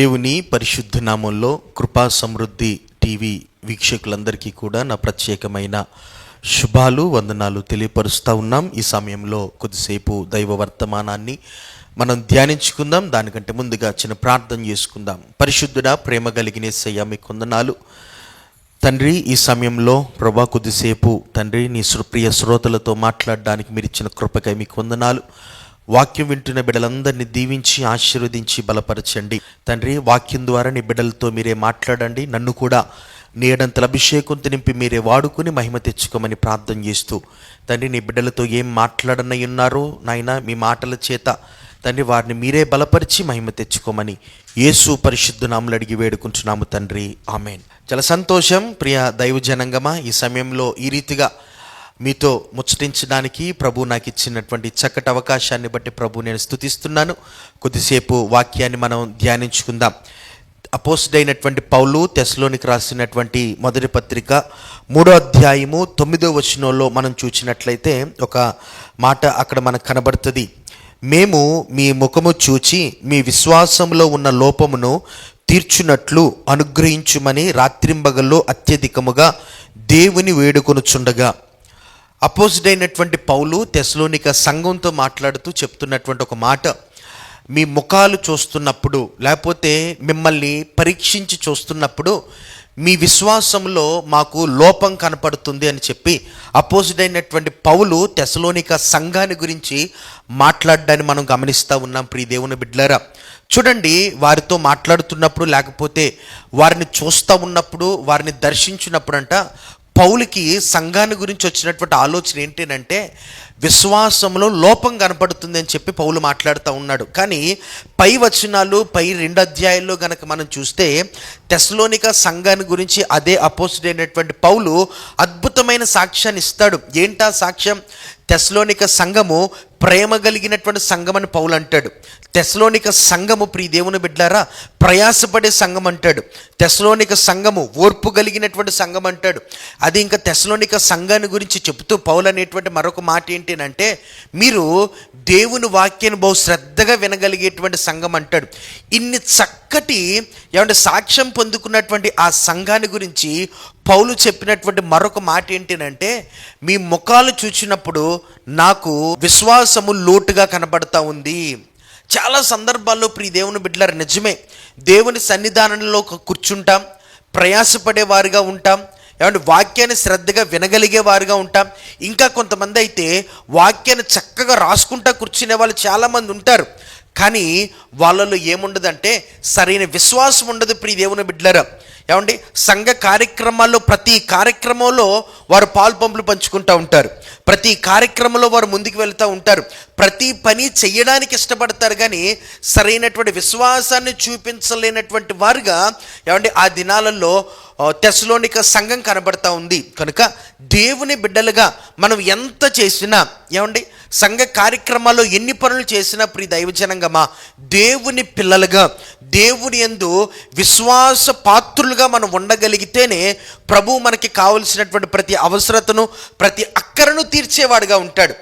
దేవుని పరిశుద్ధ నామంలో కృపా సమృద్ధి టీవీ వీక్షకులందరికీ కూడా నా ప్రత్యేకమైన శుభాలు వందనాలు తెలియపరుస్తూ ఉన్నాం. ఈ సమయంలో కొద్దిసేపు దైవ వర్తమానాన్ని మనం ధ్యానించుకుందాం. దానికంటే ముందుగా చిన్న ప్రార్థన చేసుకుందాం. పరిశుద్ధుడా ప్రేమ కలిగిన సయ్యా మీ కొందనాలు తండ్రి ఈ సమయంలో ప్రభా కొద్దిసేపు తండ్రి నీ శ్రు- ప్రియ శ్రోతలతో మాట్లాడడానికి మీరు ఇచ్చిన కృపకై మీకు వందనాలు. వాక్యం వింటున్న బిడ్డలందరినీ దీవించి ఆశీర్వదించి బలపరచండి. తండ్రి వాక్యం ద్వారా నీ బిడ్డలతో మీరే మాట్లాడండి. నన్ను కూడా నేడంతల అభిషేకంతో నింపి మీరే వాడుకుని మహిమ తెచ్చుకోమని ప్రార్థన చేస్తూ తండ్రి నీ బిడ్డలతో ఏం మాట్లాడనై ఉన్నారో నాయన మీ మాటల చేత తండ్రి వారిని మీరే బలపరిచి మహిమ తెచ్చుకోమని యేసు పరిశుద్ధ నాములు అడిగి వేడుకుంటున్నాము తండ్రి. ఆమెన్. చాలా సంతోషం ప్రియ దైవజనంగమా ఈ సమయంలో ఈ రీతిగా మీతో ముచ్చటించడానికి ప్రభు నాకు ఇచ్చినటువంటి చక్కటి అవకాశాన్ని బట్టి ప్రభు నేను స్థుతిస్తున్నాను. కొద్దిసేపు వాక్యాన్ని మనం ధ్యానించుకుందాం. అపోస్డైనటువంటి పౌలు తెస్లోనికి రాసినటువంటి మొదటి పత్రిక మూడో అధ్యాయము తొమ్మిదో వచనంలో మనం చూసినట్లయితే ఒక మాట అక్కడ మనకు కనబడుతుంది. మేము మీ ముఖము చూచి మీ విశ్వాసంలో ఉన్న లోపమును తీర్చునట్లు అనుగ్రహించుమని రాత్రింబగల్లో అత్యధికముగా దేవుని వేడుకొనుచుండగా. అపోజిట్ అయినటువంటి పౌలు తెస్లోనిక సంఘంతో మాట్లాడుతూ చెప్తున్నటువంటి ఒక మాట. మీ ముఖాలు చూస్తున్నప్పుడు లేకపోతే మిమ్మల్ని పరీక్షించి చూస్తున్నప్పుడు మీ విశ్వాసంలో మాకు లోపం కనపడుతుంది అని చెప్పి అపోజిట్ అయినటువంటి పౌలు తెసలోనిక సంఘాన్ని గురించి మాట్లాడడాన్ని మనం గమనిస్తూ ఉన్నాం ప్రియ దేవుని బిడ్లరా చూడండి వారితో మాట్లాడుతున్నప్పుడు లేకపోతే వారిని చూస్తూ ఉన్నప్పుడు వారిని దర్శించినప్పుడంట పౌలుకి సంఘాన్ని గురించి వచ్చినటువంటి ఆలోచన ఏంటంటే విశ్వాసంలో లోపం కనపడుతుంది అని చెప్పి పౌలు మాట్లాడుతూ ఉన్నాడు. కానీ పై వచనాలు పై రెండు అధ్యాయాల్లో గనక మనం చూస్తే తెస్లోనిక సంఘాన్ని గురించి అదే అపోజిట్ అయినటువంటి పౌలు అద్భుతమైన సాక్ష్యాన్ని ఇస్తాడు. ఏంటా సాక్ష్యం? తెస్లోనిక సంఘము ప్రేమ కలిగినటువంటి సంఘం అని పౌలు అంటాడు. తెస్లోనిక సంఘము ప్రియ దేవుని బిడ్డారా ప్రయాసపడే సంఘం అంటాడు. తెస్లోనిక సంఘము ఓర్పు కలిగినటువంటి సంఘం అంటాడు. అది ఇంకా తెస్లోనిక సంఘాన్ని గురించి చెబుతూ పౌలు అనేటువంటి మరొక మాట ఏంటంటే మీరు దేవుని వాక్యాన్ని బహు శ్రద్ధగా వినగలిగేటువంటి సంఘం అంటాడు. ఇన్ని చక్కటి ఏమంటే సాక్ష్యం పొందుకున్నటువంటి ఆ సంఘాన్ని గురించి పౌలు చెప్పినటువంటి మరొక మాట ఏంటంటే మీ ముఖాలు చూచినప్పుడు నాకు విశ్వాసము లోటుగా కనబడతా ఉంది. చాలా సందర్భాల్లో ప్రియ దేవుని బిడ్డలారు నిజమే. దేవుని సన్నిధానంలో కూర్చుంటాం ప్రయాసపడే వారిగా ఉంటాం ఏమంటే వాక్యాన్ని శ్రద్ధగా వినగలిగే వారుగా ఉంటాం. ఇంకా కొంతమంది అయితే వాక్యాన్ని చక్కగా రాసుకుంటా కూర్చునే వాళ్ళు చాలామంది ఉంటారు. కానీ వాళ్ళలో ఏముండదంటే సరైన విశ్వాసం ఉండదు ప్రియ దేవుని బిడ్డలరా. ఏమండి సంఘ కార్యక్రమాల్లో ప్రతి కార్యక్రమంలో వారు పాలు పంపులు పంచుకుంటూ ఉంటారు. ప్రతి కార్యక్రమంలో వారు ముందుకు వెళ్తూ ఉంటారు. ప్రతి పని చేయడానికి ఇష్టపడతారు కానీ సరైనటువంటి విశ్వాసాన్ని చూపించలేనటువంటి వారుగా ఏమంటే ఆ దినాలలో ఆ, సంఘం కనబడతా ఉంది. కనుక దేవుని బిడ్డలుగా మనం ఎంత చేసినా ఏమండి సంఘ కార్యక్రమాల్లో ఎన్ని పనులు చేసినా ప్రి దైవజనంగమా దేవుని పిల్లలుగా దేవుని యందు విశ్వాస పాత్రులుగా మనం ఉండగలిగితేనే ప్రభు మనకి కావలసినటువంటి ప్రతి అవసరతను ప్రతి అక్కరను తీర్చేవాడుగా ఉంటాడు.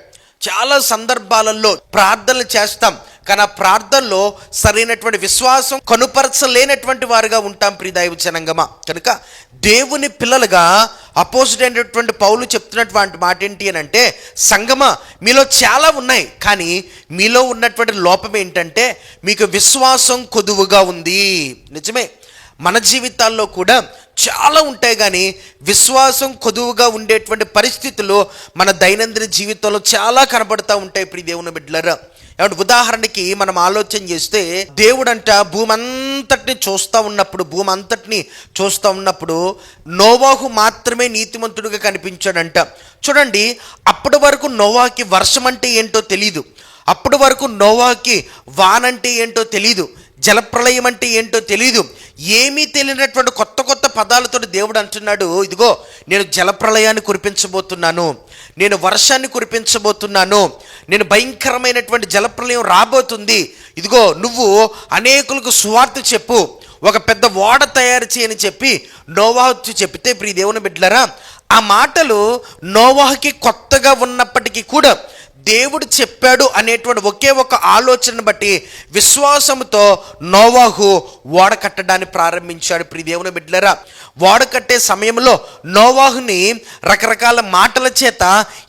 చాలా సందర్భాలలో ప్రార్థనలు చేస్తాం. కానీ ఆ ప్రార్థనలో సరైనటువంటి విశ్వాసం కనుపరచలేనటువంటి వారుగా ఉంటాం ప్రిదైవ జనంగమా. కనుక దేవుని పిల్లలుగా అపోజిట్ అయినటువంటి పౌలు చెప్తున్నటువంటి మాట ఏంటి అని అంటే సంగమ మీలో చాలా ఉన్నాయి. కానీ మీలో ఉన్నటువంటి లోపం ఏంటంటే మీకు విశ్వాసం కొదువుగా ఉంది. నిజమే. మన జీవితాల్లో కూడా చాలా ఉంటాయి కానీ విశ్వాసం కొదువుగా ఉండేటువంటి పరిస్థితులు మన దైనందిన జీవితంలో చాలా కనబడుతూ ఉంటాయి ప్రియ దేవుని బిడ్డలరా. ఏమంటే ఉదాహరణకి మనం ఆలోచన చేస్తే దేవుడంట భూమి అంతటిని చూస్తూ ఉన్నప్పుడు భూమి అంతటిని చూస్తూ ఉన్నప్పుడు నోవాహు మాత్రమే నీతిమంతుడిగా కనిపించాడంట. చూడండి అప్పటి వరకు నోవాకి వర్షం అంటే ఏంటో తెలీదు. అప్పటి వరకు నోవాకి వానంటే ఏంటో తెలీదు. జలప్రలయం అంటే ఏంటో తెలీదు. ఏమీ తెలియనటువంటి కొత్త కొత్త పదాలతో దేవుడు అంటున్నాడు ఇదిగో నేను జలప్రలయాన్ని కురిపించబోతున్నాను నేను వర్షాన్ని కురిపించబోతున్నాను నేను భయంకరమైనటువంటి జలప్రలయం రాబోతుంది. ఇదిగో నువ్వు అనేకులకు సువార్త చెప్పు ఒక పెద్ద ఓడ తయారు చేయని చెప్పి నోవాహు చెప్తే ప్రియ దేవుని బిడ్డలరా ఆ మాటలు నోవాహుకి కొత్తగా ఉన్నప్పటికీ కూడా దేవుడు చెప్పాడు అనేటువంటి ఒకే ఒక ఆలోచనను బట్టి విశ్వాసంతో నోవాహు ఓడ కట్టడాన్ని ప్రారంభించాడు. ప్రియ దేవుని బిడ్డలరా ఓడ కట్టే సమయంలో నోవాహుని రకరకాల మాటల చేత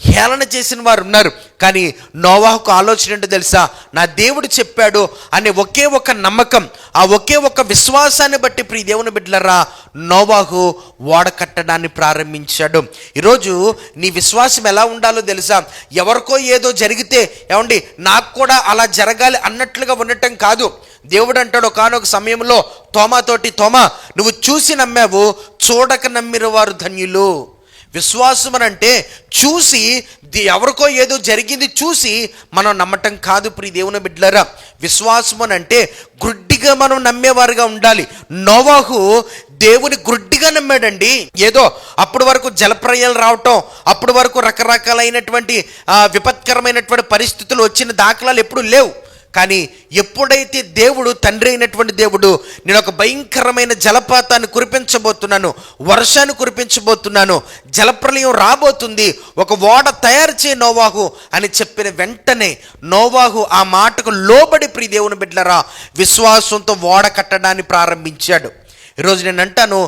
హేళన చేసిన వారు ఉన్నారు. కానీ నోవాహుకు ఆలోచన ఏంటో తెలుసా? నా దేవుడు చెప్పాడు అనే ఒకే ఒక నమ్మకం ఆ ఒకే ఒక విశ్వాసాన్ని బట్టి ప్రియ దేవుని బిడ్డలరా నోవాహు ఓడ కట్టడాన్ని ప్రారంభించాడు. ఈరోజు నీ విశ్వాసం ఎలా ఉండాలో తెలుసా? ఎవరికో ఏదో జరిగితే ఏమండి నాకు కూడా అలా జరగాలి అన్నట్లుగా ఉండటం కాదు. దేవుడు అంటాడు ఒకనొక సమయంలో తోమాతోటి తోమా నువ్వు చూసి నమ్మావు చూడక నమ్మిన వారు ధన్యులు. విశ్వాసం అని అంటే చూసి ఎవరికో ఏదో జరిగింది చూసి మనం నమ్మటం కాదు ప్రియ దేవుని బిడ్డలరా. విశ్వాసం అని అంటే గుడ్డిగా మనం నమ్మేవారుగా ఉండాలి. నోవాహు దేవుని గుడ్డిగా నమ్మాడండి. ఏదో అప్పటి వరకు జలప్రయాలు రావటం అప్పటి వరకు రకరకాలైనటువంటి విపత్కరమైనటువంటి పరిస్థితులు వచ్చిన దాఖలాలు ఎప్పుడు లేవు. కానీ ఎప్పుడైతే దేవుడు తండ్రి అయినటువంటి దేవుడు నేను ఒక భయంకరమైన జలపాతాన్ని కురిపించబోతున్నాను వర్షాన్ని కురిపించబోతున్నాను జలప్రలయం రాబోతుంది ఒక ఓడ తయారు చేయ నోవాహు అని చెప్పిన వెంటనే నోవాహు ఆ మాటకు లోబడి ప్రియ దేవుని బిడ్డలరా విశ్వాసంతో ఓడ కట్టడాన్ని ప్రారంభించాడు. ఈరోజు నేను అంటాను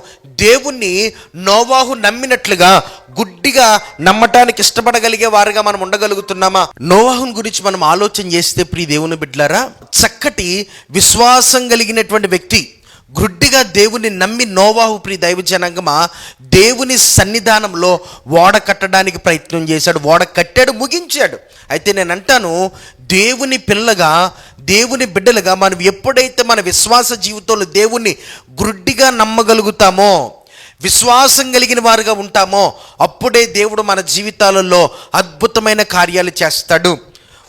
దేవుణ్ణి నోవాహు నమ్మినట్లుగా గుడ్డిగా నమ్మటానికి ఇష్టపడగలిగే వారుగా మనం ఉండగలుగుతున్నామా? నోవాహుని గురించి మనం ఆలోచన చేస్తే ప్రియ దేవుని బిడ్డలారా చక్కటి విశ్వాసం కలిగినటువంటి వ్యక్తి గుడ్డిగా దేవుని నమ్మి నోవాహు ప్రి దైవ జనాంగమా దేవుని సన్నిధానంలో ఓడ కట్టడానికి ప్రయత్నం చేశాడు ఓడ కట్టాడు ముగించాడు. అయితే నేను అంటాను దేవుని పిల్లగా దేవుని బిడ్డలుగా మనం ఎప్పుడైతే మన విశ్వాస జీవితంలో దేవుణ్ణి గ్రుడ్డిగా నమ్మగలుగుతామో విశ్వాసం కలిగిన వారుగా ఉంటామో అప్పుడే దేవుడు మన జీవితాలలో అద్భుతమైన కార్యాలు చేస్తాడు.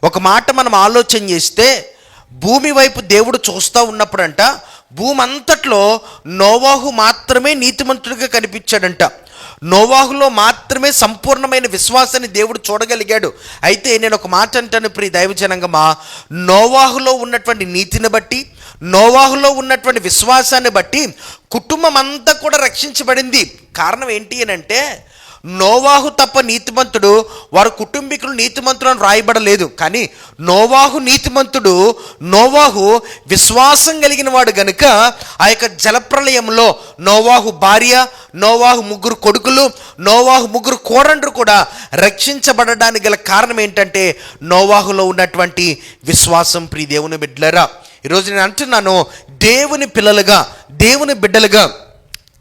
ఒక మాట మనం ఆలోచన చేస్తే భూమి వైపు దేవుడు చూస్తూ ఉన్నప్పుడంట భూమి అంతట్లో నోవాహు మాత్రమే నీతిమంతుడిగా కనిపించాడంట. నోవాహులో మాత్రమే సంపూర్ణమైన విశ్వాసాన్ని దేవుడు చూడగలిగాడు. అయితే నేను ఒక మాట అంటాను ప్రియ దైవజనంగమా నోవాహులో ఉన్నటువంటి నీతిని బట్టి నోవాహులో ఉన్నటువంటి విశ్వాసాన్ని బట్టి కుటుంబం అంతా కూడా రక్షించబడింది. కారణం ఏంటి అని అంటే నోవాహు తప్ప నీతిమంతుడు వారి కుటుంబీకులు నీతిమంతులను రాయబడలేదు కానీ నోవాహు నీతిమంతుడు నోవాహు విశ్వాసం కలిగిన వాడు గనుక ఆ యొక్క జలప్రలయంలో నోవాహు భార్య నోవాహు ముగ్గురు కొడుకులు నోవాహు ముగ్గురు కోరండ్రు కూడా రక్షించబడడానికి గల కారణం ఏంటంటే నోవాహులో ఉన్నటువంటి విశ్వాసం. ప్రియ దేవుని బిడ్డలరా ఈరోజు నేను అంటున్నాను దేవుని పిల్లలుగా దేవుని బిడ్డలుగా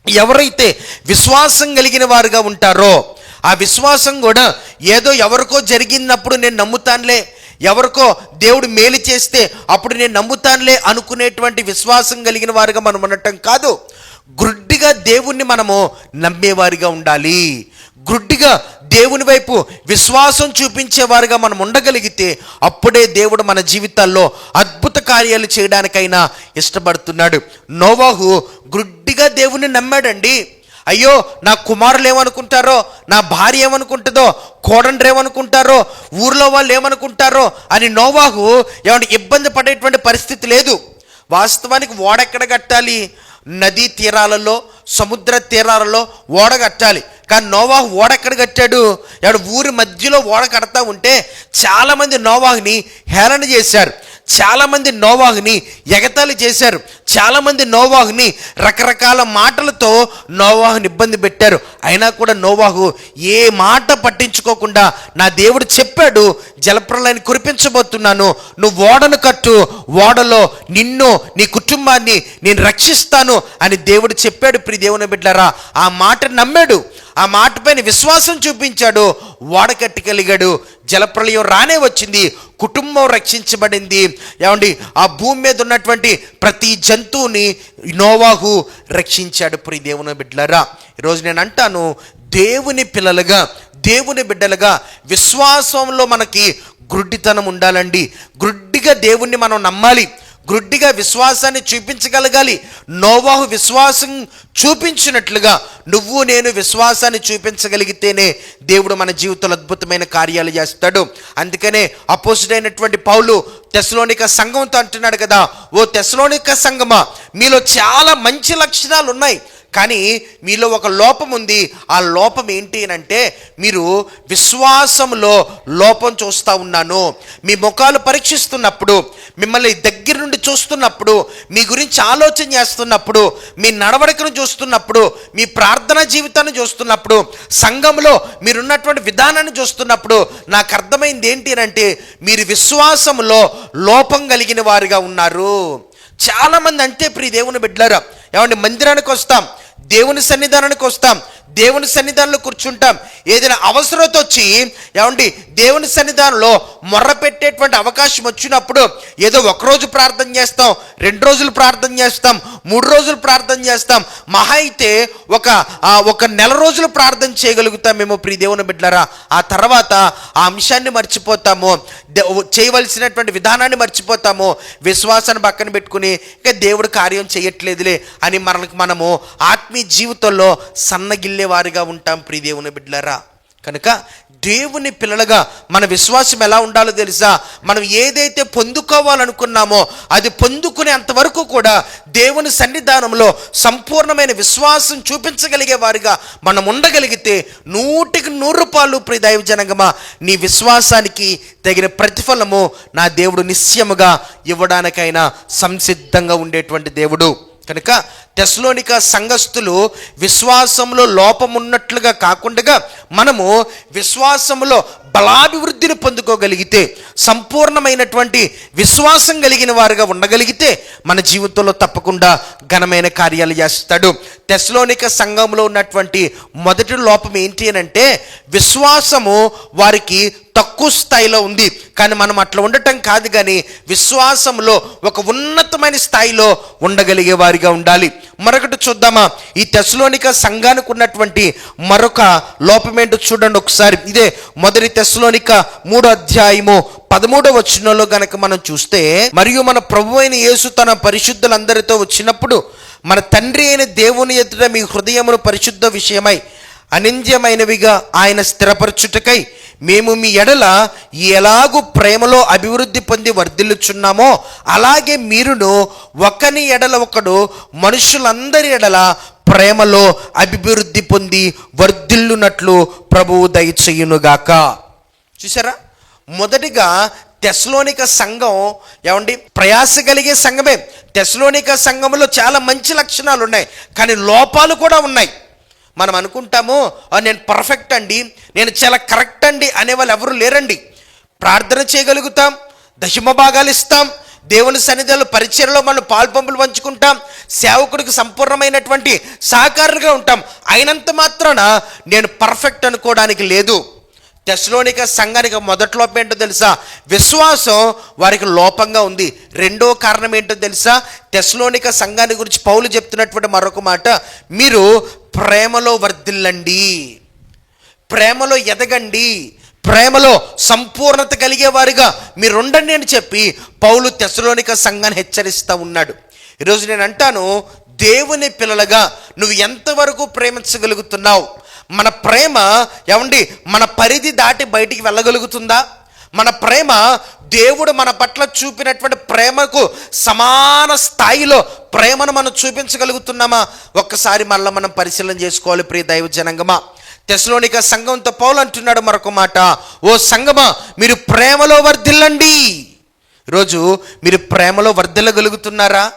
ఎవరైతే విశ్వాసం కలిగిన వారుగా ఉంటారో ఆ విశ్వాసం కూడా ఏదో ఎవరికో జరిగినప్పుడు నేను నమ్ముతానులే ఎవరికో దేవుడు మేలు చేస్తే అప్పుడు నేను నమ్ముతానులే అనుకునేటువంటి విశ్వాసం కలిగిన వారుగా మనం ఉండటం కాదు. గుడ్డిగా దేవుణ్ణి మనము నమ్మేవారిగా ఉండాలి. గుడ్డిగా దేవుని వైపు విశ్వాసం చూపించేవారుగా మనం ఉండగలిగితే అప్పుడే దేవుడు మన జీవితాల్లో అద్భుత కార్యాలు చేయడానికైనా ఇష్టపడుతున్నాడు. నోవాహు గుడ్డిగా దేవుని నమ్మాడండి. అయ్యో నా కుమారులు ఏమనుకుంటారో నా భార్య ఏమనుకుంటుందో కోడండ్రు ఏమనుకుంటారో ఊర్లో వాళ్ళు ఏమనుకుంటారో అని నోవాహు ఏమంటే ఇబ్బంది పడేటువంటి పరిస్థితి లేదు. వాస్తవానికి ఓడెక్కడ కట్టాలి? నదీ తీరాలలో సముద్ర తీరాలలో ఓడ కట్టాలి. కానీ నోవాహు ఓడ ఎక్కడ కట్టాడు? ఎవడు ఊరి మధ్యలో ఓడ కడతా ఉంటే చాలామంది నోవాహుని హేళన చేశారు. చాలామంది నోవాహుని ఎగతాళి చేశారు. చాలామంది నోవాహుని రకరకాల మాటలతో నోవాహుని ఇబ్బంది పెట్టారు. అయినా కూడా నోవాహు ఏ మాట పట్టించుకోకుండా నా దేవుడు చెప్పాడు జలప్రలయాన్ని కురిపించబోతున్నాను. నువ్వు ఓడను కట్టు ఓడలో నిన్ను నీ కుటుంబాన్ని నేను రక్షిస్తాను అని దేవుడు చెప్పాడు. ప్రియ దేవుని బిడ్డారా ఆ మాట నమ్మాడు. ఆ మాట పైన విశ్వాసం చూపించాడు. ఓడ జలప్రలయం రానే వచ్చింది. కుటుంబం రక్షించబడింది. ఏమండి? ఆ భూమి మీద ఉన్నటువంటి ప్రతి జంతువుని నోవాహు రక్షించాడు. ప్రియ దేవుని బిడ్డలరా ఈరోజు నేను అంటాను దేవుని పిల్లలుగా దేవుని బిడ్డలుగా విశ్వాసంలో మనకి గ్రుడ్డితనం ఉండాలండి. గ్రుడ్డిగా దేవుణ్ణి మనం నమ్మాలి. గ్రుడ్డిగా విశ్వాసాన్ని చూపించగలగాలి. నోవాహు విశ్వాసం చూపించినట్లుగా నువ్వు నేను విశ్వాసాన్ని చూపించగలిగితేనే దేవుడు మన జీవితంలో అద్భుతమైన కార్యాలు చేస్తాడు. అందుకనే అపోజిట్ పౌలు తెసలోనిక సంఘంతో అంటున్నాడు కదా ఓ తెసలోనిక సంఘమా మీలో చాలా మంచి లక్షణాలు ఉన్నాయి కానీ మీలో ఒక లోపం ఉంది. ఆ లోపం ఏంటి అని అంటే మీరు విశ్వాసంలో లోపం చూస్తూ ఉన్నాను. మీ ముఖాలు పరీక్షిస్తున్నప్పుడు మిమ్మల్ని దగ్గర నుండి చూస్తున్నప్పుడు మీ గురించి ఆలోచన చేస్తున్నప్పుడు మీ నడవడికను చూస్తున్నప్పుడు మీ ప్రార్థన జీవితాన్ని చూస్తున్నప్పుడు సంఘంలో మీరున్నటువంటి విధానాన్ని చూస్తున్నప్పుడు నాకు అర్థమైంది ఏంటి అని అంటే మీరు విశ్వాసంలో లోపం కలిగిన వారిగా ఉన్నారు. చాలామంది అంటే ప్రియ దేవుని బిడ్డారా ఏమండి మందిరానికి వస్తాం. దేవుని సన్నిధానానికి వస్తాం. దేవుని సన్నిధానంలో కూర్చుంటాం. ఏదైనా అవసరత వచ్చి ఏమండి దేవుని సన్నిధానంలో మొర్ర పెట్టేటువంటి అవకాశం వచ్చినప్పుడు ఏదో ఒక రోజు ప్రార్థన చేస్తాం రెండు రోజులు ప్రార్థన చేస్తాం మూడు రోజులు ప్రార్థన చేస్తాం. మహా అయితే ఒక ఒక నెల రోజులు ప్రార్థన చేయగలుగుతాం మేము ప్రియ దేవుని బిడ్డలారా. ఆ తర్వాత ఆ అంశాన్ని మర్చిపోతాము దే- చేయవలసినటువంటి విధానాన్ని మర్చిపోతాము. విశ్వాసాన్ని పక్కన పెట్టుకుని ఇంకా దేవుడు కార్యం చేయట్లేదులే అని మనకు మనము ఆత్మీయ జీవితంలో సన్నగిల్లే వారిగా ఉంటాం ప్రియ దేవుని బిడ్డలారా. కనుక దేవుని పిల్లలుగా మన విశ్వాసం ఎలా ఉండాలో తెలుసా? మనం ఏదైతే పొందుకోవాలనుకున్నామో అది పొందుకునే అంతవరకు కూడా దేవుని సన్నిధానంలో సంపూర్ణమైన విశ్వాసం చూపించగలిగే వారిగా మనం ఉండగలిగితే నూటికి నూరు రూపాయలు ప్రియ దైవ నీ విశ్వాసానికి తగిన ప్రతిఫలము నా దేవుడు నిశ్చయముగా ఇవ్వడానికైనా సంసిద్ధంగా ఉండేటువంటి దేవుడు. కనుక తెస్లోనిక సంఘస్థులు విశ్వాసంలో లోపమున్నట్లుగా కాకుండా మనము విశ్వాసములో బలాభివృద్ధిని పొందుకోగలిగితే సంపూర్ణమైనటువంటి విశ్వాసం కలిగిన వారుగా ఉండగలిగితే మన జీవితంలో తప్పకుండా ఘనమైన కార్యాలు చేస్తాడు. తెస్లోనిక సంఘంలో ఉన్నటువంటి మొదటి లోపం ఏంటి అని అంటే విశ్వాసము వారికి తక్కువ స్థాయిలో ఉంది. కానీ మనం అట్లా ఉండటం కాదు కానీ విశ్వాసంలో ఒక ఉన్నతమైన స్థాయిలో ఉండగలిగే వారిగా ఉండాలి. మరొకటి చూద్దామా? ఈ తెస్లోనిక సంఘానికి ఉన్నటువంటి మరొక లోపమేంటో చూడండి ఒకసారి. ఇదే మొదటి తెస్లోనిక మూడో అధ్యాయము పదమూడవ వచనంలో గనక మనం చూస్తే మరియు మన ప్రభు అయిన యేసు తన పరిశుద్ధులందరితో వచ్చినప్పుడు మన తండ్రి అయిన దేవుని ఎదుట మీ హృదయమును పరిశుద్ధ విషయమై అనింద్యమైనవిగా ఆయన స్థిరపరచుటకై మేము మీ ఎడల ఎలాగూ ప్రేమలో అభివృద్ధి పొంది వర్ధిల్లుచున్నామో అలాగే మీరును ఒకని ఎడల ఒకడు మనుషులందరి ఎడల ప్రేమలో అభివృద్ధి పొంది వర్ధిల్లునట్లు ప్రభువు దయచేయునుగాక చూసారా మొదటిగా తెస్లోనిక సంఘం ఏమండి? ప్రయాస కలిగే సంఘమే. తెస్లోనిక సంఘంలో చాలా మంచి లక్షణాలు ఉన్నాయి కానీ లోపాలు కూడా ఉన్నాయి. మనం అనుకుంటాము నేను పర్ఫెక్ట్ అండి నేను చాలా కరెక్ట్ అండి అనే వాళ్ళు ఎవరు లేరండి. ప్రార్థన చేయగలుగుతాం దశమ భాగాలు ఇస్తాం దేవుని సన్నిధిలో పరిచయలో మనం పాల్పంపులు పంచుకుంటాం సేవకుడికి సంపూర్ణమైనటువంటి సహకారులుగా ఉంటాం. అయినంత మాత్రాన నేను పర్ఫెక్ట్ అనుకోవడానికి లేదు. దశలోనిక సంఘానికి మొదట్లో ఏంటో తెలుసా? విశ్వాసం వారికి లోపంగా ఉంది. రెండో కారణం ఏంటో తెలుసా? దశలోనిక సంఘాన్ని గురించి పౌలు చెప్తున్నటువంటి మరొక మాట మీరు ప్రేమలో వర్ధిల్లండి. ప్రేమలో ఎదగండి. ప్రేమలో సంపూర్ణత కలిగే వారిగా మీరు ఉండండి అని చెప్పి పౌలు తెసలోనిక సంఘాన్ని హెచ్చరిస్తూ ఉన్నాడు. ఈరోజు నేను అంటాను దేవుని పిల్లలుగా నువ్వు ఎంతవరకు ప్రేమించగలుగుతున్నావు? మన ప్రేమ ఏమండి మన పరిధి దాటి బయటికి వెళ్ళగలుగుతుందా? మన ప్రేమ దేవుడు మన పట్ల చూపినటువంటి ప్రేమకు సమాన స్థాయిలో ప్రేమను మనం చూపించగలుగుతున్నామా? ఒక్కసారి మళ్ళీ మనం పరిశీలన చేసుకోవాలి ప్రియ దైవ జనంగమా. తెసలోనిక సంఘంతో పౌలు అంటున్నాడు మరొక మాట. ఓ సంగమా మీరు ప్రేమలో వర్ధిల్లండి. ఈరోజు మీరు ప్రేమలో వర్ధిల్లగలుగుతున్నారా?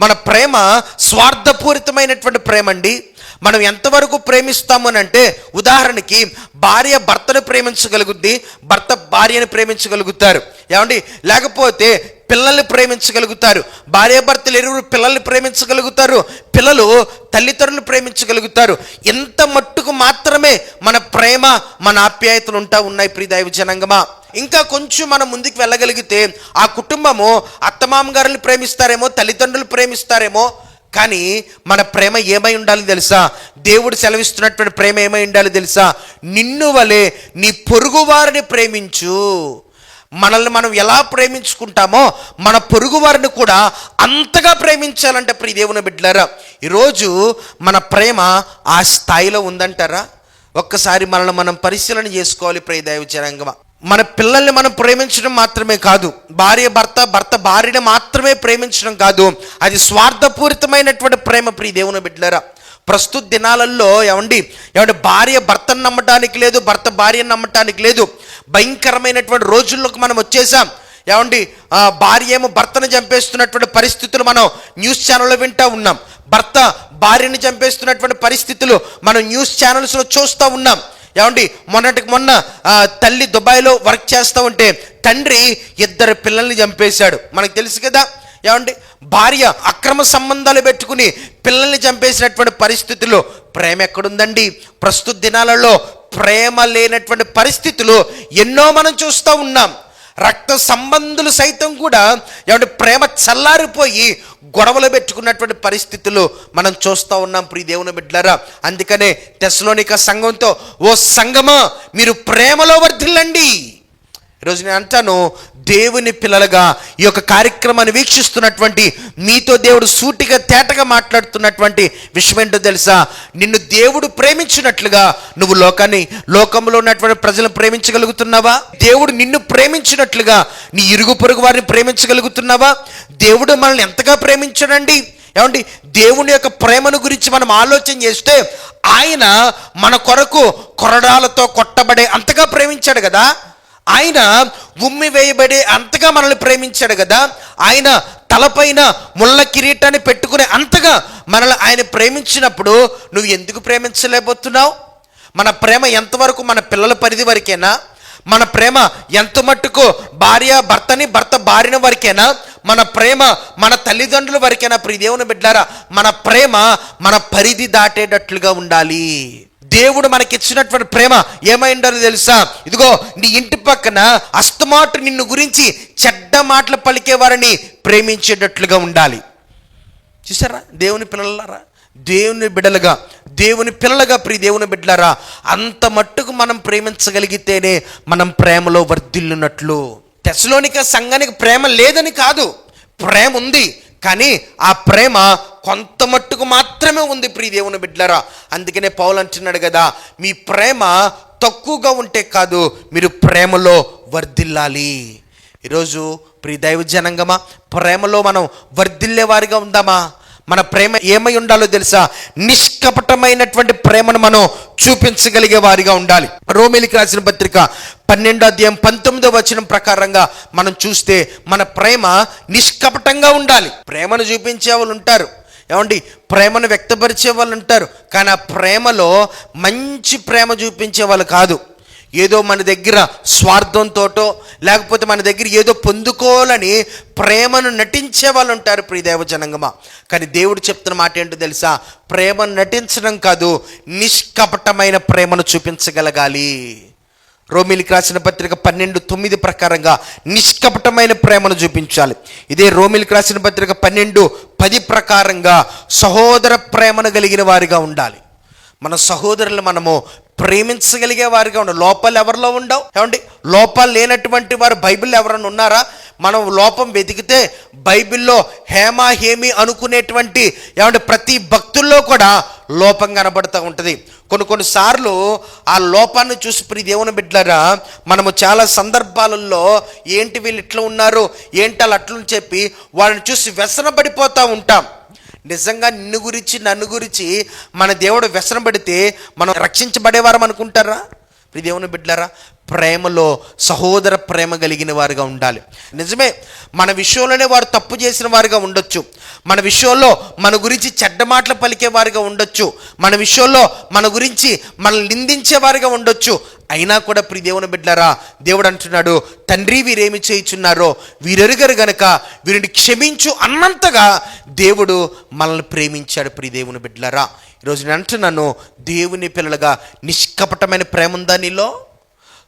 మన ప్రేమ స్వార్థపూరితమైనటువంటి ప్రేమ అండి మనం ఎంతవరకు ప్రేమిస్తామనంటే ఉదాహరణకి భార్య భర్తను ప్రేమించగలుగుద్ది భర్త భార్యను ప్రేమించగలుగుతారు. ఏమండి? లేకపోతే పిల్లల్ని ప్రేమించగలుగుతారు. భార్య భర్తలు ఇరువురు పిల్లల్ని ప్రేమించగలుగుతారు. పిల్లలు తల్లిదండ్రులు ప్రేమించగలుగుతారు. ఎంత మట్టుకు మాత్రమే మన ప్రేమ మన ఆప్యాయతలు ఉంటా ఉన్నాయి ప్రియదైవ జనంగమా? ఇంకా కొంచెం మనం ముందుకు వెళ్ళగలిగితే ఆ కుటుంబము అత్తమామ ప్రేమిస్తారేమో తల్లిదండ్రులు ప్రేమిస్తారేమో కానీ మన ప్రేమ ఏమై ఉండాలి తెలుసా? దేవుడు సెలవిస్తున్నటువంటి ప్రేమ ఏమై ఉండాలి తెలుసా? నిన్ను వలె నీ పొరుగువారిని ప్రేమించు. మనల్ని మనం ఎలా ప్రేమించుకుంటామో మన పొరుగువారిని కూడా అంతగా ప్రేమించాలంటే ప్రియ దేవుని బిడ్డలారా. ఈరోజు మన ప్రేమ ఆ స్థాయిలో ఉందంటారా? ఒక్కసారి మనల్ని మనం పరిశీలన చేసుకోవాలి ప్రియ దైవ జనాంగమా మన పిల్లల్ని మనం ప్రేమించడం మాత్రమే కాదు భార్య భర్త భర్త భార్యని మాత్రమే ప్రేమించడం కాదు అది స్వార్థపూరితమైనటువంటి ప్రేమ ప్రియ దేవుని బిడ్డలరా. ప్రస్తుత దినాలలో ఏమండి ఏమంటే భార్య భర్తను నమ్మటానికి లేదు భర్త భార్యను నమ్మటానికి లేదు భయంకరమైనటువంటి రోజుల్లోకి మనం వచ్చేసాం. ఏమండి భార్య ఏమో భర్తను చంపేస్తున్నటువంటి పరిస్థితులు మనం న్యూస్ ఛానల్లో వింటూ ఉన్నాం. భర్త భార్యని చంపేస్తున్నటువంటి పరిస్థితులు మనం న్యూస్ ఛానల్స్లో చూస్తూ ఉన్నాం. ఏమండి? మొన్నటికి మొన్న తల్లి దుబాయ్లో వర్క్ చేస్తూ ఉంటే తండ్రి ఇద్దరు పిల్లల్ని చంపేశాడు. మనకు తెలుసు కదా? ఏమండి? భార్య అక్రమ సంబంధాలు పెట్టుకుని పిల్లల్ని చంపేసినటువంటి పరిస్థితుల్లో ప్రేమ ఎక్కడుందండి? ప్రస్తుత దినాలలో ప్రేమ లేనటువంటి పరిస్థితులు ఎన్నో మనం చూస్తూ ఉన్నాం. రక్త సంబంధులు సైతం కూడా ఏమంటే ప్రేమ చల్లారిపోయి గొడవలు పెట్టుకున్నటువంటి పరిస్థితులు మనం చూస్తూ ఉన్నాం ప్రియ దేవుని బిడ్డలారా. అందుకనే టెస్లోనిక సంఘంతో ఓ సంగమా మీరు ప్రేమలో వర్ధిల్లండి. ఈరోజు నేను అంటాను దేవుని పిల్లలుగా ఈ యొక్క కార్యక్రమాన్ని వీక్షిస్తున్నటువంటి మీతో దేవుడు సూటిగా తేటగా మాట్లాడుతున్నటువంటి విషయం ఏంటో తెలుసా? నిన్ను దేవుడు ప్రేమించినట్లుగా నువ్వు లోకాన్ని లోకంలో ఉన్నటువంటి ప్రజలను ప్రేమించగలుగుతున్నావా? దేవుడు నిన్ను ప్రేమించినట్లుగా నీ ఇరుగు పొరుగు వారిని ప్రేమించగలుగుతున్నావా? దేవుడు మనల్ని ఎంతగా ప్రేమించడండి? ఏమండి? దేవుని యొక్క ప్రేమను గురించి మనం ఆలోచన చేస్తే ఆయన మన కొరకు కొరడాలతో కొట్టబడే అంతగా ప్రేమించాడు కదా? ఆయన ఉమ్మి వేయబడే అంతగా మనల్ని ప్రేమించాడు కదా. ఆయన తలపైన ముళ్ళ కిరీటాన్ని పెట్టుకునే అంతగా మనల్ని ఆయన ప్రేమించినప్పుడు నువ్వు ఎందుకు ప్రేమించలేకపోతున్నావు? మన ప్రేమ ఎంతవరకు మన పిల్లల పరిధి వరకేనా? మన ప్రేమ ఎంత మట్టుకు భార్య భర్తని భర్త భార్యని వరకేనా? మన ప్రేమ మన తల్లిదండ్రుల వరకేనా? ప్రియదేవుని బిడ్డారా మన ప్రేమ మన పరిధి దాటేటట్లుగా ఉండాలి. దేవుడు మనకిచ్చినటువంటి ప్రేమ ఏమైందో తెలుసా? ఇదిగో నీ ఇంటి పక్కన అస్తమాటు నిన్ను గురించి చెడ్డ మాటలు పలికే వారిని ప్రేమించేటట్లుగా ఉండాలి. చూసారా దేవుని పిల్లలారా? దేవుని బిడ్డలుగా దేవుని పిల్లలుగా ప్రియ దేవుని బిడ్డలారా అంత మట్టుకు మనం ప్రేమించగలిగితేనే మనం ప్రేమలో వర్ధిల్లున్నట్లు తెసలోనిక సంఘానికి ప్రేమ లేదని కాదు. ప్రేమ ఉంది కానీ ఆ ప్రేమ కొంత మట్టుకు మాత్రమే ఉంది ప్రియ దేవుని బిడ్డలారా. అందుకనే పౌలు అంటున్నాడు కదా మీ ప్రేమ తక్కువగా ఉంటే కాదు మీరు ప్రేమలో వర్ధిల్లాలి. ఈరోజు ప్రియ దైవ జనంగమా ప్రేమలో మనం వర్ధిల్లేవారిగా ఉందామా? మన ప్రేమ ఏమై ఉండాలో తెలుసా? నిష్కపటమైనటువంటి ప్రేమను మనం చూపించగలిగే వారిగా ఉండాలి. రోమిలికి రాసిన పత్రిక పన్నెండో అధ్యాయం పంతొమ్మిదో వచనం ప్రకారంగా మనం చూస్తే మన ప్రేమ నిష్కపటంగా ఉండాలి. ప్రేమను చూపించే వాళ్ళు ఉంటారు. ఏమండి? ప్రేమను వ్యక్తపరిచే వాళ్ళు ఉంటారు. కానీ ఆ ప్రేమలో మంచి ప్రేమ చూపించే వాళ్ళు కాదు. ఏదో మన దగ్గర స్వార్థంతోటో లేకపోతే మన దగ్గర ఏదో పొందుకోవాలని ప్రేమను నటించే వాళ్ళు ఉంటారు ప్రియదేవ జనంగమా. కానీ దేవుడు చెప్తున్న మాట ఏంటో తెలుసా? ప్రేమను నటించడం కాదు నిష్కపటమైన ప్రేమను చూపించగలగాలి. రోమిలికి రాసిన పత్రిక పన్నెండు తొమ్మిది ప్రకారంగా నిష్కపటమైన ప్రేమను చూపించాలి. ఇదే రోమిలికి రాసిన పత్రిక పన్నెండు పది ప్రకారంగా సహోదర ప్రేమను కలిగిన వారిగా ఉండాలి. మన సహోదరులు మనము ప్రేమించగలిగే వారిగా ఉండవు లోపాలు ఎవరిలో ఉండవు? ఏమండి? లోపాలు లేనటువంటి వారు బైబిల్ ఎవరైనా ఉన్నారా? మనం లోపం వెతికితే బైబిల్లో హేమ హేమి అనుకునేటువంటి ఏమంటే ప్రతి భక్తుల్లో కూడా లోపం కనబడుతూ ఉంటుంది. కొన్ని కొన్నిసార్లు ఆ లోపాన్ని చూసి ప్రి దేవుని బిడ్డలారా మనము చాలా సందర్భాలలో ఏంటి వీళ్ళు ఇట్లా ఉన్నారు ఏంటి వాళ్ళు అట్లని చెప్పి వాళ్ళని చూసి వ్యసనపడిపోతూ ఉంటాం. నిజంగా నిన్ను గురించి నన్ను గురించి మన దేవుడు వ్యసనం పడితే మనం రక్షించబడేవారం అనుకుంటారా? ప్రియ దేవుని బిడ్డలారా ప్రేమలో సహోదర ప్రేమ కలిగిన వారుగా ఉండాలి. నిజమే మన విషయంలోనే వారు తప్పు చేసిన వారుగా ఉండొచ్చు. మన విషయంలో మన గురించి చెడ్డ మాటలు పలికే వారుగా ఉండొచ్చు. మన విషయంలో మన గురించి మనల్ని నిందించే వారుగా ఉండొచ్చు. అయినా కూడా ప్రి దేవుని బిడ్డారా దేవుడు అంటున్నాడు తండ్రి వీరేమి చేయుచున్నారో వీరెరుగరు గనక వీరిని క్షమించు అన్నంతగా దేవుడు మనల్ని ప్రేమించాడు ప్రి దేవుని బిడ్డలారా. ఈరోజు నేను అంటున్నాను దేవుని పిల్లలుగా నిష్కపటమైన ప్రేమ ఉందా నీలో?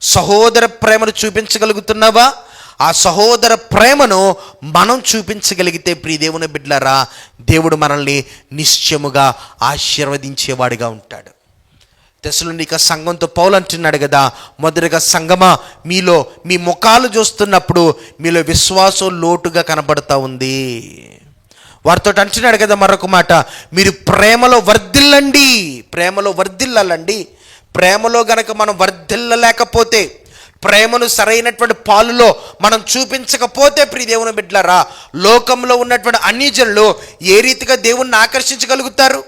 సహోదర ప్రేమను చూపించగలుగుతున్నావా? ఆ సహోదర ప్రేమను మనం చూపించగలిగితే ప్రియ దేవుని బిడ్డలారా దేవుడు మనల్ని నిశ్చయముగా ఆశీర్వదించేవాడిగా ఉంటాడు. తెసలోనిక సంఘంతో పౌలు అంటున్నాడు కదా మొదటిగా సంగమా మీలో మీ ముఖాలు చూస్తున్నప్పుడు మీలో విశ్వాసం లోటుగా కనబడతా ఉంది. వారితో అంటున్నాడు కదా మరొక మాట మీరు ప్రేమలో వర్ధిల్లండి ప్రేమలో వర్ధిల్లాలండి. ప్రేమలో గనక మనం వర్ధిల్లలేకపోతే ప్రేమను సరైనటువంటి పాలులో మనం చూపించకపోతే ప్రియ దేవుని బిడ్డలారా లోకంలో ఉన్నటువంటి అన్ని జనులు ఏ రీతిగా దేవుణ్ణి ఆకర్షించగలుగుతారు?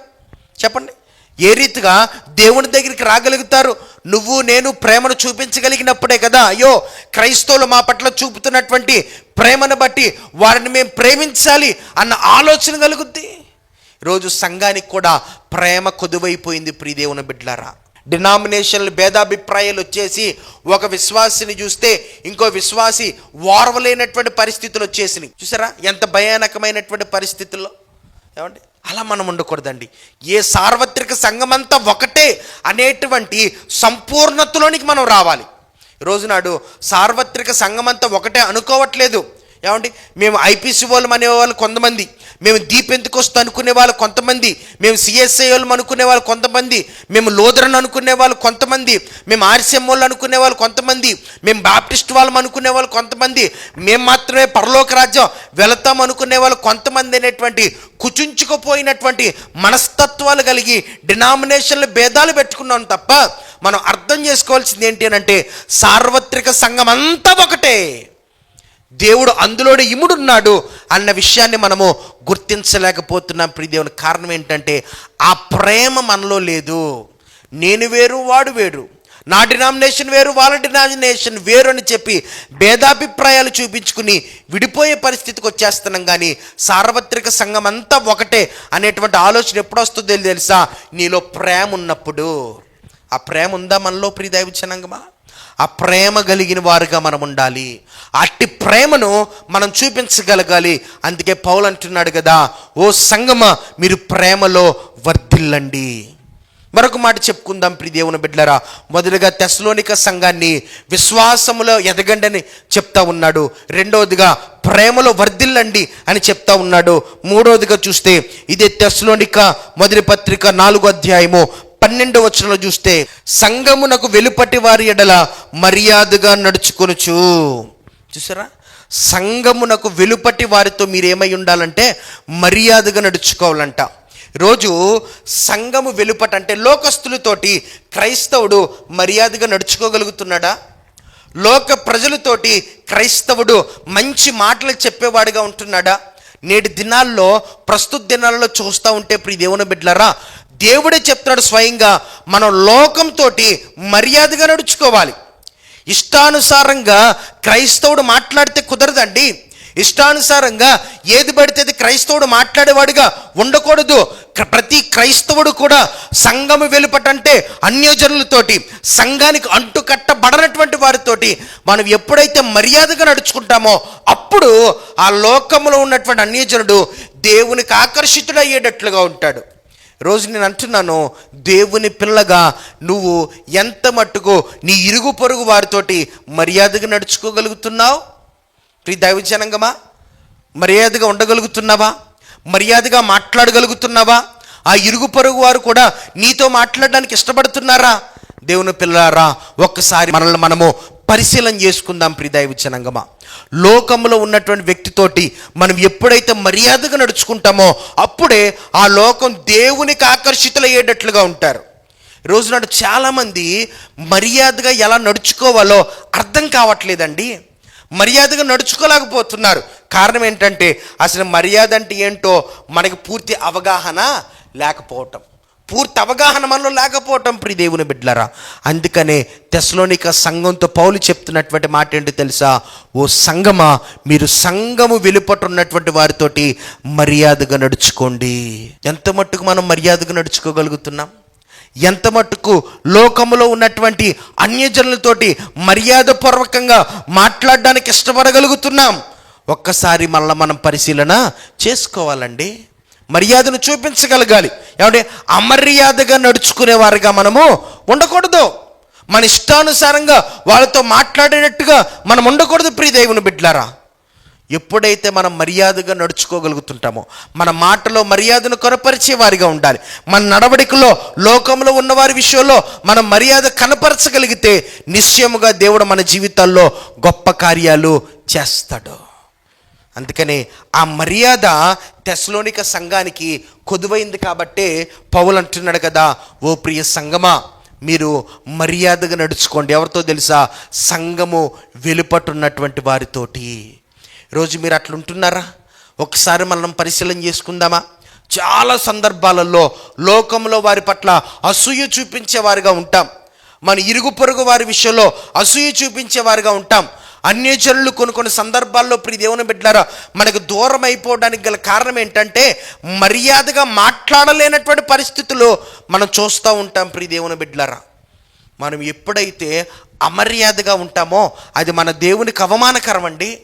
చెప్పండి. ఏ రీతిగా దేవుని దగ్గరికి రాగలుగుతారు? నువ్వు నేను ప్రేమను చూపించగలిగినప్పుడే కదా. అయ్యో క్రైస్తవులు మా పట్ల చూపుతున్నటువంటి ప్రేమను బట్టి వారిని మేము ప్రేమించాలి అన్న ఆలోచన కలుగుద్ది. రోజు సంఘానికి కూడా ప్రేమ కొదువైపోయింది ప్రియదేవుని బిడ్డలారా. డినామినేషన్లు భేదాభిప్రాయాలు వచ్చేసి ఒక విశ్వాసిని చూస్తే ఇంకో విశ్వాసి ఓర్వలేనటువంటి పరిస్థితులు వచ్చేసినాయి. చూసారా? ఎంత భయానకమైనటువంటి పరిస్థితుల్లో? ఏమండి? అలా మనం ఉండకూడదండి. ఏ సార్వత్రిక సంఘమంతా ఒకటే అనేటువంటి సంపూర్ణతలోనికి మనం రావాలి. రోజునాడు సార్వత్రిక సంఘమంతా ఒకటే అనుకోవట్లేదు. ఏమండి? మేము ఐపీసీ వాళ్ళు అనేవాళ్ళు కొంతమంది. మేము దీప్ అనుకునే వాళ్ళు కొంతమంది మేము సిఎస్ఐ వాళ్ళు అనుకునే వాళ్ళు కొంతమంది మేము లోదరన్ అనుకునే వాళ్ళు కొంతమంది మేము ఆర్సీఎం వాళ్ళు అనుకునే వాళ్ళు కొంతమంది మేము బాప్టిస్ట్ వాళ్ళం అనుకునే వాళ్ళు కొంతమంది మేము మాత్రమే పరలోక రాజ్యం వెళతాం అనుకునే వాళ్ళు కొంతమంది అనేటువంటి కుచుంచుకుపోయినటువంటి మనస్తత్వాలు కలిగి డినామినేషన్లు భేదాలు పెట్టుకున్నాం తప్ప మనం అర్థం చేసుకోవాల్సింది ఏంటి అని అంటే సార్వత్రిక సంఘం అంతా ఒకటే. దేవుడు అందులోనే ఇముడున్నాడు అన్న విషయాన్ని మనము గుర్తించలేకపోతున్నాం. ప్రియదేవుని కారణం ఏంటంటే ఆ ప్రేమ మనలో లేదు. నేను వేరు వాడు వేరు. నా డినామినేషన్ వేరు వాళ్ళ డినామినేషన్ వేరు అని చెప్పి భేదాభిప్రాయాలు చూపించుకుని విడిపోయే పరిస్థితికి వచ్చేస్తున్నాం. కానీ సార్వత్రిక సంఘం అంతా ఒకటే అనేటువంటి ఆలోచన ఎప్పుడు వస్తుందో తెలుసా? నీలో ప్రేమ ఉన్నప్పుడు. ఆ ప్రేమ ఉందా మనలో ప్రియదైవచనంగమా ఆ ప్రేమ కలిగిన వారుగా మనం ఉండాలి. అట్టి ప్రేమను మనం చూపించగలగాలి. అందుకే పౌలు అంటున్నాడు కదా ఓ సంగమ మీరు ప్రేమలో వర్ధిల్లండి. మరొక మాట చెప్పుకుందాం ప్రి దేవుని బిడ్డలరా. మొదలుగా తెస్లోనిక సంఘాన్ని విశ్వాసములో ఎదగండని చెప్తా ఉన్నాడు. రెండవదిగా ప్రేమలో వర్ధిల్లండి అని చెప్తా ఉన్నాడు. మూడవదిగా చూస్తే ఇదే తెస్లోనిక మొదటి పత్రిక నాలుగో అధ్యాయము పన్నెండు వచనంలో చూస్తే సంఘమునకు వెలుపటి వారి ఎడల మర్యాదగా నడుచుకొనుచు. చూసారా? సంఘమునకు వెలుపటి వారితో మీరు ఏమై ఉండాలంటే మర్యాదగా నడుచుకోవాలంట. రోజు సంఘము వెలుపట అంటే లోకస్తులతోటి క్రైస్తవుడు మర్యాదగా నడుచుకోగలుగుతున్నాడా? లోక ప్రజలతోటి క్రైస్తవుడు మంచి మాటలు చెప్పేవాడిగా ఉంటున్నాడా? నేటి దినాల్లో ప్రస్తుత దినాల్లో చూస్తూ ఉంటే ప్రియ దేవుని బిడ్డలరా దేవుడే చెప్తున్నాడు స్వయంగా మనం లోకంతో మర్యాదగా నడుచుకోవాలి. ఇష్టానుసారంగా క్రైస్తవుడు మాట్లాడితే కుదరదండి. ఇష్టానుసారంగా ఏది పడితే అది క్రైస్తవుడు మాట్లాడేవాడిగా ఉండకూడదు. ప్రతి క్రైస్తవుడు కూడా సంఘము వెలుపటంటే అన్యజనులతోటి సంఘానికి అంటుకట్టబడనటువంటి వారితోటి మనం ఎప్పుడైతే మర్యాదగా నడుచుకుంటామో అప్పుడు ఆ లోకంలో ఉన్నటువంటి అన్యజనుడు దేవునికి ఆకర్షితుడయ్యేటట్లుగా ఉంటాడు. రోజు నేను అంటున్నాను దేవుని పిల్లగా నువ్వు ఎంత మట్టుకు నీ ఇరుగు పొరుగు వారితోటి మర్యాదగా నడుచుకోగలుగుతున్నావు? ప్రియ దైవజనంగమా? మర్యాదగా ఉండగలుగుతున్నావా? మర్యాదగా మాట్లాడగలుగుతున్నావా? ఆ ఇరుగు పొరుగు వారు కూడా నీతో మాట్లాడడానికి ఇష్టపడుతున్నారా? దేవుని పిల్లారా ఒక్కసారి మనల్ని మనము పరిశీలన చేసుకుందాం ప్రియ దైవజనంగమా లోకంలో ఉన్నటువంటి వ్యక్తితోటి మనం ఎప్పుడైతే మర్యాదగా నడుచుకుంటామో అప్పుడే ఆ లోకం దేవునికి ఆకర్షితులయ్యేటట్లుగా ఉంటారు. రోజు నాడు చాలామంది మర్యాదగా ఎలా నడుచుకోవాలో అర్థం కావట్లేదండి. మర్యాదగా నడుచుకోలేకపోతున్నారు. కారణం ఏంటంటే అసలు మర్యాద అంటే ఏంటో మనకి పూర్తి అవగాహన లేకపోవటం. పూర్తి అవగాహన మనలో లేకపోవటం ప్రి దేవుని బిడ్డలరా. అందుకనే తెస్లోనిక సంఘంతో పౌలు చెప్తున్నటువంటి మాట ఏంటో తెలుసా? ఓ సంఘమా మీరు సంఘము వెలుపట ఉన్నటువంటి వారితోటి మర్యాదగా నడుచుకోండి. ఎంత మట్టుకు మనం మర్యాదగా నడుచుకోగలుగుతున్నాం? ఎంత మట్టుకు లోకములో ఉన్నటువంటి అన్యజనులతోటి మర్యాదపూర్వకంగా మాట్లాడడానికి ఇష్టపడగలుగుతున్నాం? ఒక్కసారి మళ్ళీ మనం పరిశీలన చేసుకోవాలండి. మర్యాదను చూపించగలగాలి. ఏమంటే అమర్యాదగా నడుచుకునే వారిగా మనము ఉండకూడదు. మన ఇష్టానుసారంగా వాళ్ళతో మాట్లాడేటట్టుగా మనం ఉండకూడదు ప్రియ దేవుని బిడ్లారా ఎప్పుడైతే మనం మర్యాదగా నడుచుకోగలుగుతుంటామో మన మాటలో మర్యాదను కొనపరిచే వారిగా ఉండాలి. మన నడవడికలో లోకంలో ఉన్నవారి విషయంలో మనం మర్యాద కనపరచగలిగితే నిశ్చయముగా దేవుడు మన జీవితాల్లో గొప్ప కార్యాలు చేస్తాడు. అందుకనే ఆ మర్యాద తెస్లోనిక సంఘానికి కొదువైంది కాబట్టే పౌలు అంటున్నాడు కదా ఓ ప్రియ సంగమా మీరు మర్యాదగా నడుచుకోండి. ఎవరితో తెలుసా? సంఘము వెలుపటున్నటువంటి వారితోటి. రోజు మీరు అట్లుంటున్నారా? ఒకసారి మనం పరిశీలన చేసుకుందామా? చాలా సందర్భాలలో లోకంలో వారి పట్ల అసూయ చూపించేవారుగా ఉంటాం. మన ఇరుగు పొరుగు వారి విషయంలో అసూయ చూపించేవారుగా ఉంటాం. అన్యజనులు కొన్ని కొన్ని సందర్భాల్లో ప్రి దేవుని బిడ్డలారా మనకు దూరం అయిపోవడానికి గల కారణం ఏంటంటే మర్యాదగా మాట్లాడలేనటువంటి పరిస్థితులు మనం చూస్తూ ఉంటాం ప్రి దేవుని బిడ్డలారా. మనం ఎప్పుడైతే అమర్యాదగా ఉంటామో అది మన దేవునికి అవమానకరం అండి.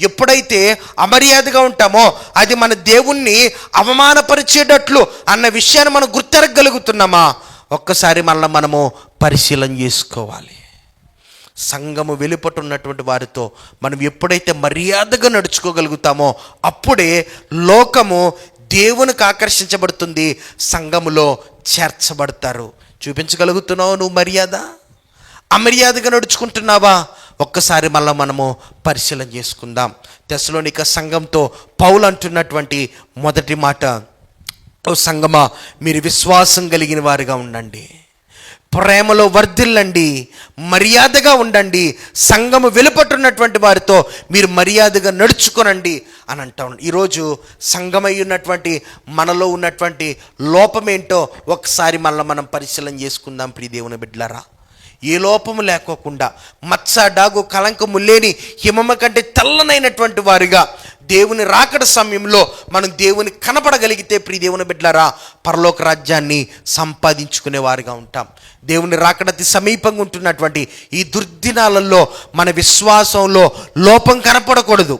ఎప్పుడైతే అమర్యాదగా ఉంటామో అది మన దేవుణ్ణి అవమానపరిచేటట్లు అన్న విషయాన్ని మనం గుర్తెరగలుగుతున్నామా? ఒక్కసారి మళ్ళీ మనము పరిశీలన చేసుకోవాలి. సంఘము వెలుపటున్నటువంటి వారితో మనం ఎప్పుడైతే మర్యాదగా నడుచుకోగలుగుతామో అప్పుడే లోకము దేవునికి ఆకర్షించబడుతుంది సంఘములో చేర్చబడతారు. చూపించగలుగుతున్నావు నువ్వు మర్యాద? అమర్యాదగా నడుచుకుంటున్నావా? ఒక్కసారి మళ్ళీ మనము పరిశీలన చేసుకుందాం. తెశలోనిక సంఘంతో పౌలు అంటున్నటువంటి మొదటి మాట ఓ సంగమా మీరు విశ్వాసం కలిగిన వారిగా ఉండండి. ప్రేమలో వర్ధిల్లండి మర్యాదగా ఉండండి సంఘము వెలుపట్టున్నటువంటి వారితో మీరు మర్యాదగా నడుచుకొనండి అని అంటాం ఈరోజు సంఘమై ఉన్నటువంటి మనలో ఉన్నటువంటి లోపమేంటో ఒకసారి మళ్ళీ మనం పరిశీలన చేసుకుందాం ప్రియ దేవుని బిడ్డలారా. ఏ లోపము లేకోకుండా మత్స డాగు కలంకము లేని హిమమ కంటే తెల్లనైనటువంటి వారిగా దేవుని రాకడ సమయంలో మనం దేవుని కనపడగలిగితే ప్రియ దేవుని బిడ్డలారా పరలోక రాజ్యాన్ని సంపాదించుకునే వారిగా ఉంటాం. దేవుని రాకడతి సమీపంగా ఉంటున్నటువంటి ఈ దుర్దినాలలో మన విశ్వాసంలో లోపం కనపడకూడదు.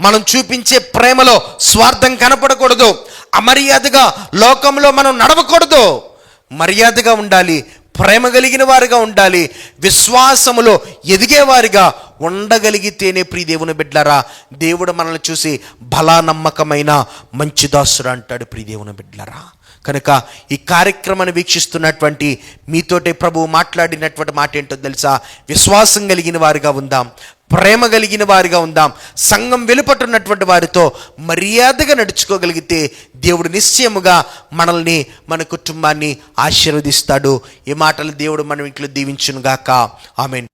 మనం చూపించే ప్రేమలో స్వార్థం కనపడకూడదు. అమర్యాదగా లోకంలో మనం నడవకూడదు. మర్యాదగా ఉండాలి. ప్రేమ కలిగిన వారిగా ఉండాలి. విశ్వాసములో ఎదిగేవారిగా ఉండగలిగితేనే ప్రియ దేవుని బిడ్డలారా దేవుడు మనల్ని చూసి బలా నమ్మకమైన మంచి దాసుడు అంటాడు ప్రియ దేవుని బిడ్డలారా. కనుక ఈ కార్యక్రమాన్ని వీక్షిస్తున్నటువంటి మీతోటే ప్రభువు మాట్లాడినటువంటి మాట ఏంటో తెలుసా? విశ్వాసం కలిగిన వారిగా ఉందాం ప్రేమ కలిగిన వారిగా ఉందాం సంఘం వెలుపట్టున్నటువంటి వారితో మర్యాదగా నడుచుకోగలిగితే దేవుడు నిశ్చయముగా మనల్ని మన కుటుంబాన్ని ఆశీర్వదిస్తాడు. ఈ మాటలు దేవుడు మనం ఇంట్లో దీవించునుగాక. ఆమెన్.